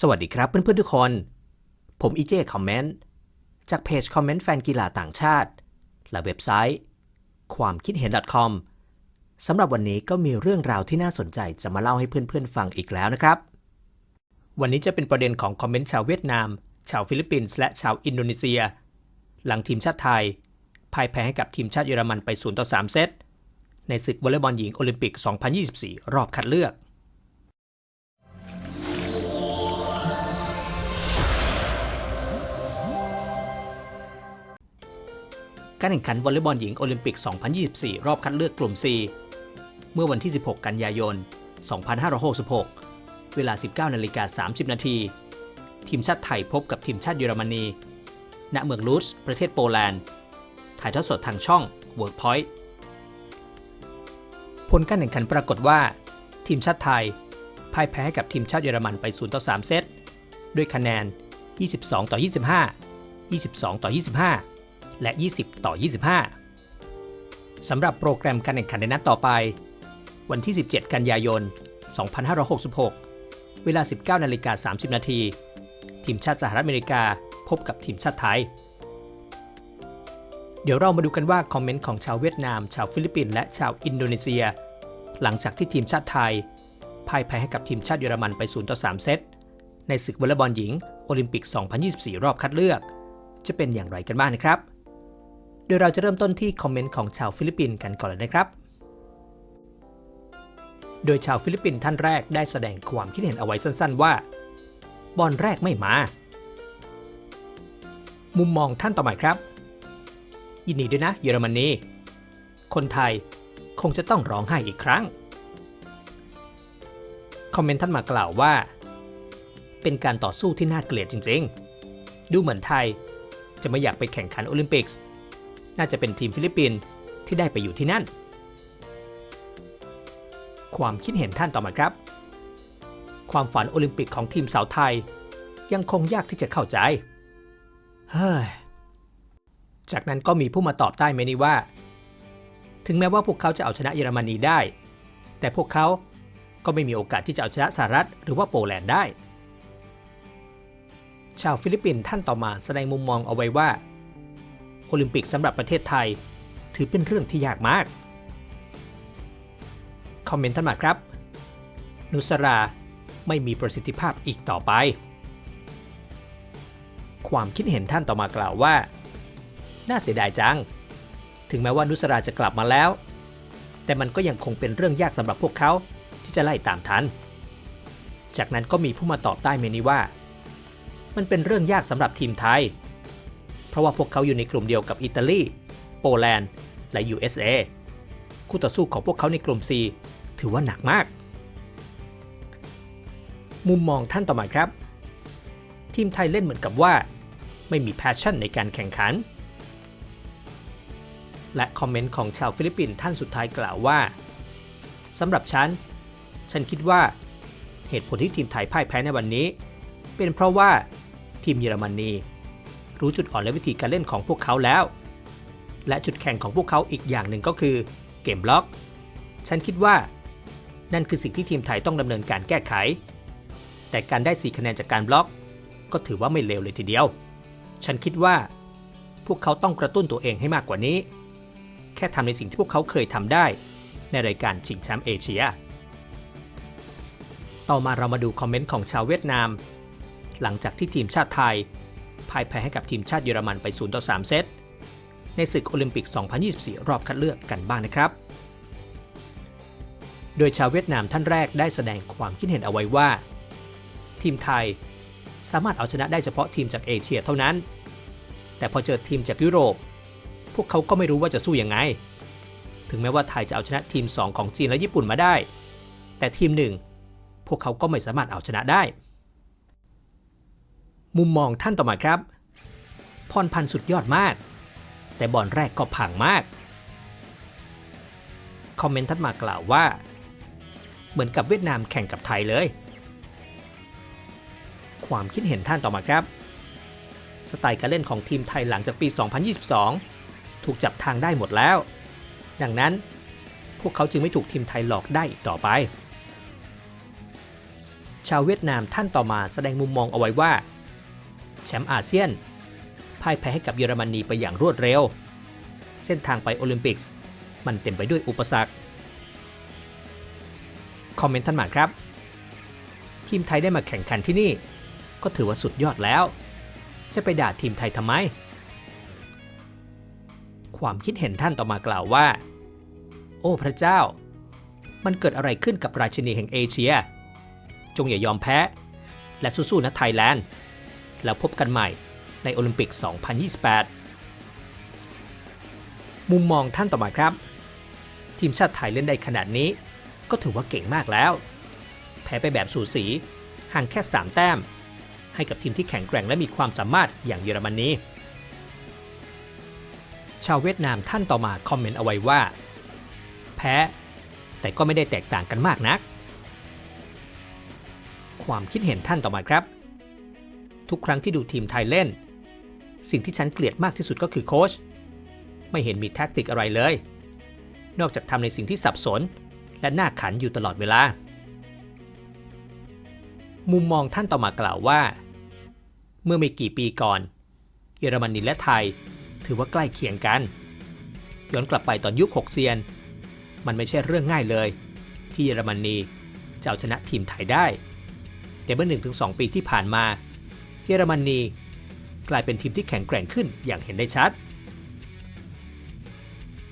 สวัสดีครับเพื่อนๆทุกคน ผมอีเจคอมเมนต์จากเพจคอมเมนต์แฟนกีฬาต่างชาติ และเว็บไซต์ ความคิดเห็น .com สำหรับวันนี้ก็มีเรื่องราวที่น่าสนใจจะมาเล่าให้เพื่อนๆฟังอีกแล้วนะครับ วันนี้จะเป็นประเด็นของคอมเมนต์ชาวเวียดนาม ชาวฟิลิปปินส์และชาวอินโดนีเซีย หลังทีมชาติไทยพ่ายแพ้ให้กับทีมชาติเยอรมันไป0ต่อ3เซตในศึกวอลเลย์บอลหญิงโอลิมปิก 2024 รอบคัดเลือก การแข่งขันวอลเลย์บอลหญิงโอลิมปิก 2024 รอบคัดเลือกกลุ่ม C เมื่อวันที่ 16 กันยายน 2566 เวลา 19นาฬิกา30 นาที ทีมชาติไทยพบกับทีมชาติเยอรมนี ณ เมืองลูส ประเทศโปแลนด์ ถ่ายทอดสดทางช่อง Workpoint ผลการแข่งขันปรากฏว่า ทีมชาติไทยพ่ายแพ้กับทีมชาติเยอรมันไป 0 ต่อ 3 เซต ด้วยคะแนน 22 ต่อ 25 22 ต่อ 25 และ 20 ต่อ 25 สำหรับโปรแกรมการแข่งขันในนัดต่อไป วันที่ 17 กันยายน 2566 เวลา 19นาฬิกา30 นาที ทีมชาติสหรัฐอเมริกาพบกับทีมชาติไทย เดี๋ยวเรามาดูกันว่าคอมเมนต์ของชาวเวียดนาม ชาวฟิลิปปินส์และชาวอินโดนีเซีย หลังจากที่ทีมชาติไทยพ่ายแพ้ให้กับทีมชาติเยอรมันไป 0 ต่อ 3 เซต ในศึกวอลเลย์บอลหญิง โอลิมปิก 2024 รอบคัดเลือก จะเป็นอย่างไรกันบ้างนะครับ โดยเราจะเริ่มต้นที่คอมเมนต์ของชาวฟิลิปปินส์กันก่อนเลยนะครับ โดยชาวฟิลิปปินส์ท่านแรกได้แสดงความคิดเห็นเอาไว้สั้นๆว่า บอลแรกไม่มา มุมมองท่านต่อมาครับ ยินดีด้วยนะ เยอรมนี คนไทยคงจะต้องร้องไห้อีกครั้ง คอมเมนต์ท่านมากล่าวว่า เป็นการต่อสู้ที่น่าเกลียดจริงๆ ดูเหมือนไทยจะไม่อยากไปแข่งขันโอลิมปิกส์ น่าจะเป็นทีมฟิลิปปินส์ที่ได้ไปอยู่ที่นั่น ความคิดเห็นท่านต่อมาครับ ความฝันโอลิมปิกของทีมสาวไทย ยังคงยากที่จะเข้าใจ เฮ้ย จากนั้นก็มีผู้มาตอบใต้เมนี้ว่า ถึงแม้ว่าพวกเขาจะเอาชนะเยอรมนีได้ แต่พวกเขาก็ไม่มีโอกาสที่จะเอาชนะสหรัฐหรือว่าโปแลนด์ได้ ชาวฟิลิปปินส์ท่านต่อมาแสดงมุมมองเอาไว้ว่า โอลิมปิกสำหรับประเทศไทย ถือเป็นเรื่องที่ยากมาก คอมเมนต์ท่านมาครับ นุสราไม่มีประสิทธิภาพอีกต่อไป ความคิดเห็นท่านต่อมากล่าวว่า น่าเสียดายจัง ถึงแม้ว่านุสราจะกลับมาแล้ว แต่มันก็ยังคงเป็นเรื่องยากสำหรับพวกเขาที่จะไล่ตามทัน จากนั้นก็มีผู้มาตอบใต้เมนี้ว่า มันเป็นเรื่องยากสำหรับทีมไทย ราะว่าพวกเขาอยู่ในกลุ่มเดียวกับอิตาลี โปแลนด์ และ USA คู่ต่อสู้ของพวกเขาในกลุ่ม C ถือว่าหนักมาก มุมมองท่านต่อมาครับ ทีมไทยเล่นเหมือนกับว่า ไม่มีแพชชั่นในการแข่งขัน และคอมเมนต์ของชาวฟิลิปปินส์ท่านสุดท้ายกล่าวว่าสำหรับฉัน ฉันคิดว่าเหตุผลที่ทีมไทยพ่ายแพ้ในวันนี้ เป็นเพราะว่าทีมเยอรมนี รู้จุดอ่อนและวิธีการเล่นของพวกเขาแล้ว และจุดแข่งของพวกเขาอีกอย่างหนึ่งก็คือเกมบล็อก ฉันคิดว่า นั่นคือสิ่งที่ทีมไทยต้องดำเนินการแก้ไข แต่การได้ 4 คะแนนจากการบล็อก ก็ถือว่าไม่เลวเลยทีเดียว ฉันคิดว่า พวกเขาต้องกระตุ้นตัวเองให้มากกว่านี้ แค่ทำในสิ่งที่พวกเขาเคยทำได้ ในรายการชิงแชมป์เอเชีย ต่อมาเรามาดูคอมเมนต์ของชาวเวียดนาม หลังจากที่ทีมชาติไทย พ่ายแพ้ให้กับทีมชาติเยอรมันไป0ต่อ3เซต ในศึกโอลิมปิก 2024 รอบคัดเลือกกันบ้างนะครับ โดยชาวเวียดนามท่านแรกได้แสดงความคิดเห็นเอาไว้ว่า ทีมไทยสามารถเอาชนะได้เฉพาะทีมจากเอเชียเท่านั้น แต่พอเจอทีมจากยุโรป พวกเขาก็ไม่รู้ว่าจะสู้ยังไง ถึงแม้ว่าไทยจะเอาชนะทีม 2 ของจีนและญี่ปุ่นมาได้ แต่ทีมหนึ่งพวกเขาก็ไม่สามารถเอาชนะได้ มุมมองท่านต่อมาครับ พรพันธ์สุดยอดมาก แต่บอลแรกก็พังมาก คอมเมนต์ท่านมากล่าวว่า เหมือนกับเวียดนามแข่งกับไทยเลย ความคิดเห็นท่านต่อมาครับ สไตล์การเล่นของทีมไทยหลังจากปี 2022 ถูกจับทางได้หมดแล้ว ดังนั้นพวกเขาจึงไม่ถูกทีมไทยหลอกได้อีกต่อไปชาวเวียดนามท่านต่อมาแสดงมุมมองเอาไว้ว่า แชมป์อาเซียน พ่ายแพ้ให้กับเยอรมนีไปอย่างรวดเร็ว เส้นทางไปโอลิมปิกส์มันเต็มไปด้วยอุปสรรค คอมเมนต์ท่านมาครับ ทีมไทยได้มาแข่งขันที่นี่ ก็ถือว่าสุดยอดแล้ว จะไปด่าทีมไทยทำไม ความคิดเห็นท่านต่อมากล่าวว่า โอ้พระเจ้า มันเกิดอะไรขึ้นกับราชินีแห่งเอเชีย จงอย่ายอมแพ้ และสู้ๆนะไทยแลนด์ แล้วพบกันใหม่ในโอลิมปิก 2028 มุมมองท่านต่อมาครับ ทีมชาติไทยเล่นได้ขนาดนี้ ก็ถือว่าเก่งมากแล้ว แพ้ไปแบบสูสี ห่างแค่ 3 แต้ม ให้กับทีมที่แข็งแกร่งและมีความสามารถอย่างเยอรมนนีชาวเวียดนามท่านต่อมาคอมเมนต์เอาไว้ว่า แพ้ แต่ก็ไม่ได้แตกต่างกันมากนัก ความคิดเห็นท่านต่อมาครับ ทุกครั้งที่ดูทีมไทยเล่น สิ่งที่ฉันเกลียดมากที่สุดก็คือโค้ชไม่เห็นมีแท็กติกอะไรเลย นอกจากทำในสิ่งที่สับสน และน่าขันอยู่ตลอดเวลา มุมมองท่านต่อมากล่าวว่า เมื่อไม่กี่ปีก่อน เยอรมนีและไทยถือว่าใกล้เคียงกัน ย้อนกลับไปตอนยุคหกเซียน มันไม่ใช่เรื่องง่ายเลย ที่เยอรมนีจะเอาชนะทีมไทยได้ แต่เมื่อ1-2 ปีที่ผ่านมาเเยอรมนี กลายเป็นทีมที่แข็งแกร่งขึ้นอย่างเห็นได้ชัด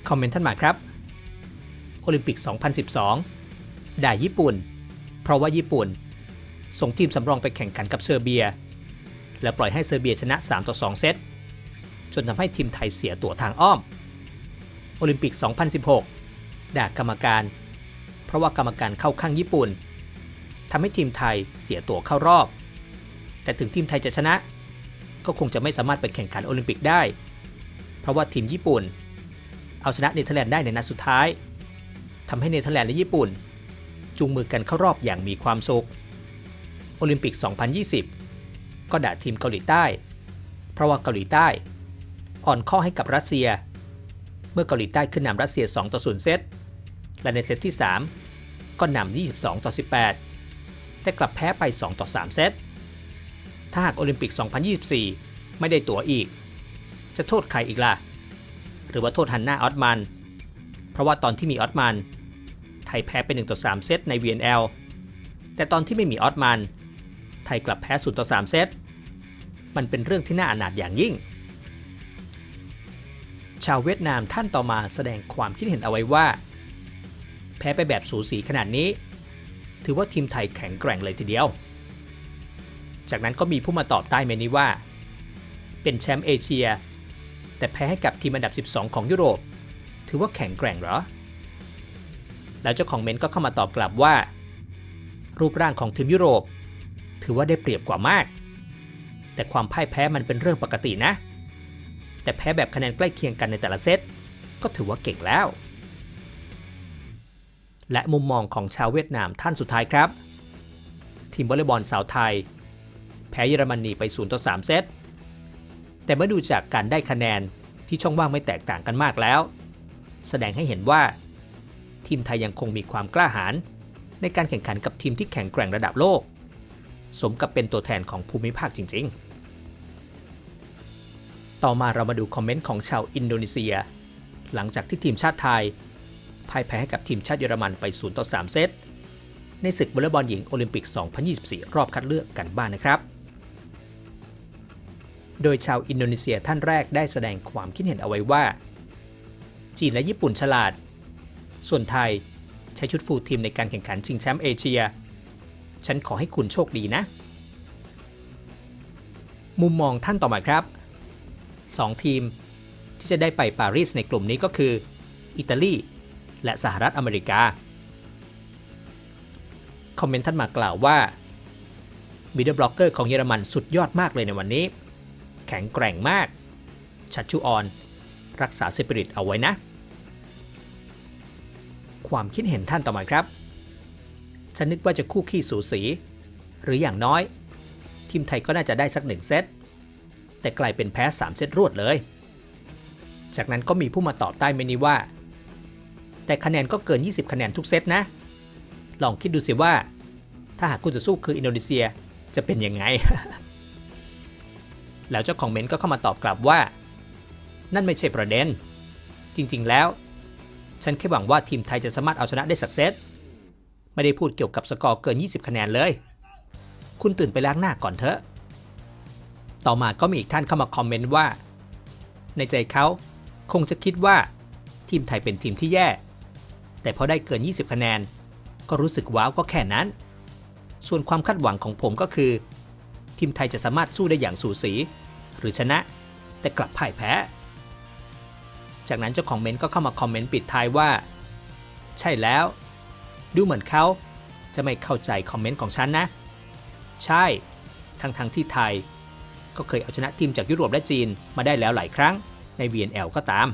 คอมเมนต์ท่านมาครับ โอลิมปิก 2012ด่าญี่ปุ่น เพราะว่าญี่ปุ่น ส่งทีมสำรองไปแข่งขันกับเซอร์เบีย และปล่อยให้เซอร์เบียชนะ 3 ต่อ 2 เซต จนทำให้ทีมไทยเสียตั๋วทางอ้อม โอลิมปิก 2016 ด่ากรรมการ เพราะว่ากรรมการเข้าข้างญี่ปุ่นทำให้ทีมไทยเสียตั๋วเข้ารอบ แต่ถึงทีมไทยจะชนะ ก็คงจะไม่สามารถไปแข่งขันโอลิมปิกได้ เพราะว่าทีมญี่ปุ่น เอาชนะเนเธอร์แลนด์ได้ในนัดสุดท้ายทำให้เนเธอร์แลนด์และญี่ปุ่น จูงมือกันเข้ารอบอย่างมีความสุข โอลิมปิก 2020 ก็ด่าทีมเกาหลีใต้ เพราะว่าเกาหลีใต้ อ่อนข้อให้กับรัสเซีย เมื่อเกาหลีใต้ขึ้นนำรัสเซีย 2 ต่อ 0 เซต และในเซตที่ 3 ก็นำ22 ต่อ 18 แต่กลับแพ้ไป 2 ต่อ 3 เซต ถ้าหากโอลิมปิก 2024 ไม่ได้ตั๋วอีก จะโทษใครอีกล่ะ หรือว่าโทษฮันนาออตมัน เพราะว่าตอนที่มีออตมัน ไทยแพ้ไป1ต่อ3เซตใน VNL แต่ตอนที่ไม่มีออตมัน ไทยกลับแพ้0ต่อ3เซต มันเป็นเรื่องที่น่าอนาถอย่างยิ่ง ชาวเวียดนามท่านต่อมาแสดงความคิดเห็นเอาไว้ว่า แพ้ไปแบบสูสีขนาดนี้ ถือว่าทีมไทยแข็งแกร่งเลยทีเดียว จากนั้นก็มีผู้มาตอบใต้เมนี้ว่า เป็นแชมป์เอเชีย แต่แพ้ให้กับทีมอันดับ 12 ของยุโรป ถือว่าแข็งแกร่งเหรอ แล้วเจ้าของเมนก็เข้ามาตอบกลับว่า รูปร่างของทีมยุโรป ถือว่าได้เปรียบกว่ามาก แต่ความพ่ายแพ้มันเป็นเรื่องปกตินะ แต่แพ้แบบคะแนนใกล้เคียงกันในแต่ละเซตก็ถือว่าเก่งแล้ว และมุมมองของชาวเวียดนามท่านสุดท้ายครับ ทีมวอลเลย์บอลสาวไทย พ้เยอรมนีไป0ต่อ3เซต แต่เมื่อดูจากการได้คะแนนที่ช่องว่างไม่แตกต่างกันมากแล้ว แสดงให้เห็นว่า ทีมไทยยังคงมีความกล้าหาญในการแข่งขันกับทีมที่แข็งแกร่งระดับโลก สมกับเป็นตัวแทนของภูมิภาคจริง ๆ ต่อมาเรามาดูคอมเมนต์ของชาวอินโดนีเซีย หลังจากที่ทีมชาติไทยพ่ายแพ้ให้กับทีมชาติเยอรมันไป0ต่อ3เซตในศึกวอลเลย์บอลหญิงโอลิมปิก 2024 รอบคัดเลือกกันบ้านนะครับ โดยชาวอินโดนีเซียท่านแรกได้แสดงความคิดเห็นเอาไว้ว่า จีนและญี่ปุ่นฉลาด ส่วนไทยใช้ชุดฟูลทีมในการแข่งขันชิงแชมป์เอเชีย ฉันขอให้คุณโชคดีนะ มุมมองท่านต่อมาครับ 2 ทีมที่จะได้ไปปารีสในกลุ่มนี้ก็คือ อิตาลีและสหรัฐอเมริกา คอมเมนต์ท่านมากล่าวว่ามิดเดิลบล็อกเกอร์ของเยอรมันสุดยอดมากเลยในวันนี้ แข็งแกร่งมาก ชัดชูออน รักษาสปิริตเอาไว้นะ ความคิดเห็นท่านต่อมาครับ ฉันนึกว่าจะคู่ขี้สูสี หรืออย่างน้อย ทีมไทยก็น่าจะได้สักหนึ่งเซต แต่กลายเป็นแพ้ 3 เซตรวดเลย จากนั้นก็มีผู้มาตอบใต้เมนี้ว่า แต่คะแนนก็เกิน 20 คะแนนทุกเซตนะ ลองคิดดูสิว่า ถ้าหากคู่ต่อสู้คืออินโดนีเซียจะเป็นยังไง แล้วเจ้าของเมนต์ก็เข้ามาตอบกลับว่า นั่นไม่ใช่ประเด็น จริงๆแล้ว ฉันแค่หวังว่าทีมไทยจะสามารถเอาชนะได้สักเซตไม่ได้พูดเกี่ยวกับสกอร์เกิน 20 คะแนนเลย คุณตื่นไปล้างหน้าก่อนเถอะ ต่อมาก็มีอีกท่านเข้ามาคอมเมนต์ว่า ในใจเขาคงจะคิดว่าทีมไทยเป็นทีมที่แย่ แต่พอได้เกิน 20 คะแนน ก็รู้สึกว้าวก็แค่นั้น ส่วนความคาดหวังของผมก็คือ ทีมไทยจะสามารถสู้ได้อย่างสูสี หรือชนะ แต่กลับพ่ายแพ้ จากนั้นเจ้าของเมนก็เข้ามาคอมเมนต์ปิดท้ายว่า ใช่แล้ว ดูเหมือนเขาจะไม่เข้าใจคอมเมนต์ของฉันนะ ใช่ ทั้งทงที่ไทย ก็เคยเอาชนะทีมจากยุโรปและจีนมาได้แล้วหลายครั้งใน VNL ก็ตาม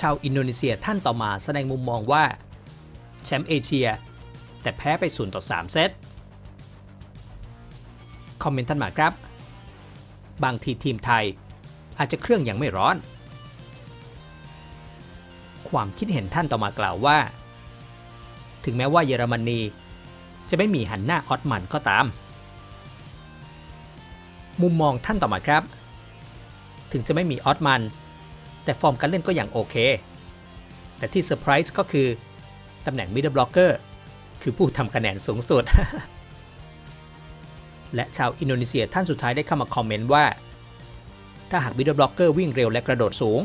ชาวอินโดนีเซียท่านต่อมาแสดงมุมมองว่า แชมป์เอเชีย แต่แพ้ไป0ต่อ 3 เซต คอมเมนต์ท่านมาครับ บางทีทีมไทยอาจจะเครื่องยังไม่ร้อน ความคิดเห็นท่านต่อมากล่าวว่า ถึงแม้ว่าเยอรมนีจะไม่มีหันหน้าออตมันก็ตาม มุมมองท่านต่อมาครับ ถึงจะไม่มีออตมัน แต่ฟอร์มการเล่นก็ยังโอเค แต่ที่เซอร์ไพรส์ก็คือ ตำแหน่งมิดเดิลบล็อกเกอร์คือผู้ทำคะแนนสูงสุด และชาวอินโดนีเซียท่านสุดท้ายได้เข้ามาคอมเมนต์ว่า ถ้าหากมิดเดิลบล็อกเกอร์วิ่งเร็วและกระโดดสูง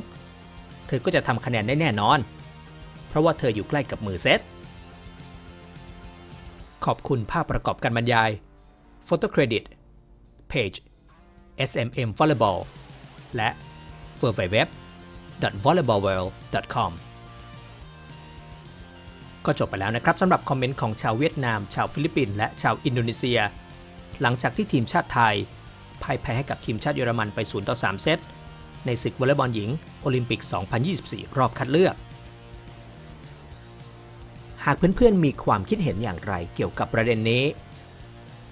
เธอก็จะทำคะแนนได้แน่นอน เพราะว่าเธออยู่ใกล้กับมือเซต ขอบคุณภาพประกอบการบรรยาย Photo Credit Page SMM Volleyball และ w w w volleyballworld.com ก็จบไปแล้วนะครับสำหรับคอมเมนต์ของชาวเวียดนาม ชาวฟิลิปปินส์และชาวอินโดนีเซีย หลังจากที่ทีมชาติไทยพ่ายแพ้ให้กับทีมชาติเยอรมันไป0ต่อ3เซตในศึกวอลเลย์บอลหญิงโอลิมปิก 2024 รอบคัดเลือก หากเพื่อนๆมีความคิดเห็นอย่างไรเกี่ยวกับประเด็นนี้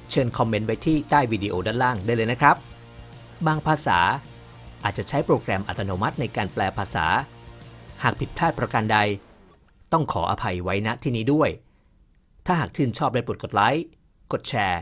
เชิญคอมเมนต์ไว้ที่ใต้วิดีโอด้านล่างได้เลยนะครับ บางภาษาอาจจะใช้โปรแกรมอัตโนมัติในการแปลภาษา หากผิดพลาดประการใด ต้องขออภัยไว้ณที่นี้ด้วย ถ้าหากชื่นชอบได้โปรดกดไลค์ กดแชร์